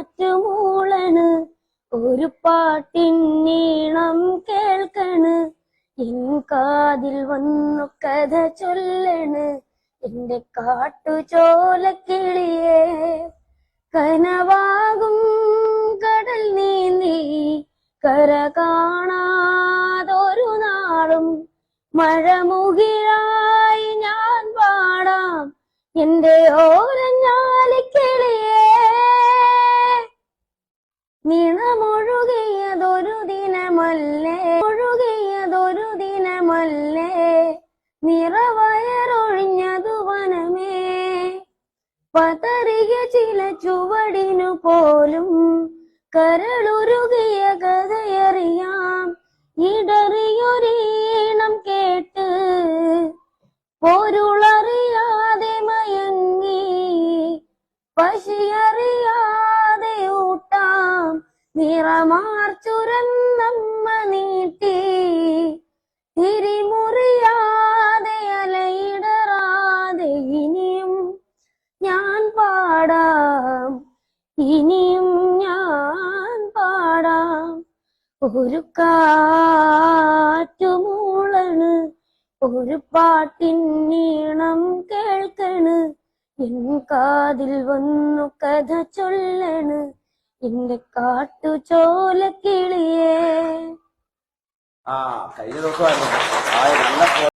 കാറ്റുമൂളണ് ഒരു പാട്ടിന്നീണം കേൾക്കണ്. എൻ കാതിൽ വന്നു കഥ ചൊല്ലണ്. എന്റെ കാട്ടു ചോലക്കിളിയേ കനവാകും കടൽ നീന്തി. കര കാണാതൊരു നാളും മഴമുകിലായി ഞാൻ പാടാം. എന്റെ ഓരഞ്ഞാലിക്കിളിയേ ദിനമല്ലേ ഒഴുകിയതൊരു ദിനമല്ലേ? നിറവയറൊഴിഞ്ഞതു വനമേ. പതറിയ ചില ചുവടിനു പോലും കരളുരുകിയ കഥയറിയാം. ഇടറിയൊരീണം കേട്ട് പൊരുളറിയാതെ മയങ്ങി. പശിയറിയാതെ ഊട്ടാം. നിറമാർച്ചുരന്നമ്മ ഇനിയും ഞാൻ പാടാം. ഒരു കാറ്റുമൂളണ് ഒരു പാട്ടിൻ നീണം കേൾക്കണ്. എൻ കാതിൽ വന്നു കഥ ചൊല്ലണ് എന്റെ കാട്ടു ചോലക്കിളിയേ ആ കഴിഞ്ഞ ദിവസമായിരുന്നു.